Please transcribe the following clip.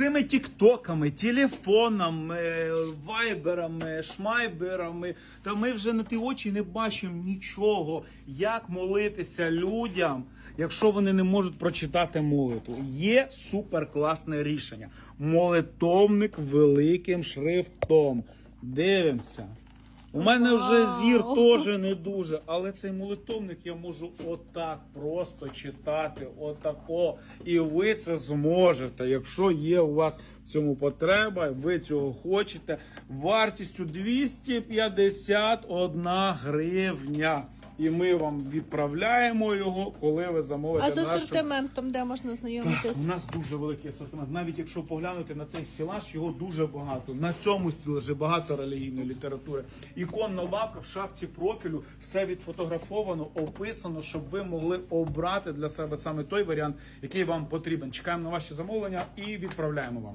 цими тіктоками, телефонами, вайберами, шмайберами, та ми вже на ті очі не бачимо нічого, як молитися людям, якщо вони не можуть прочитати молитву. Є суперкласне рішення. Молитовник великим шрифтом. Дивимося. У мене вже зір теж не дуже, але цей молитовник я можу отак просто читати, отако. І ви це зможете, якщо є у вас в цьому потреба, ви цього хочете. Вартістю 251 гривня. І ми вам відправляємо його, коли ви замовите А з нашу асортиментом, де можна знайомитись? у нас дуже великий асортимент. Навіть якщо поглянути на цей стілаж, його дуже багато. На цьому стілажі багато релігійної літератури. Іконна лавка в шапці профілю, все відфотографовано, описано, щоб ви могли обрати для себе саме той варіант, який вам потрібен. Чекаємо на ваші замовлення і відправляємо вам.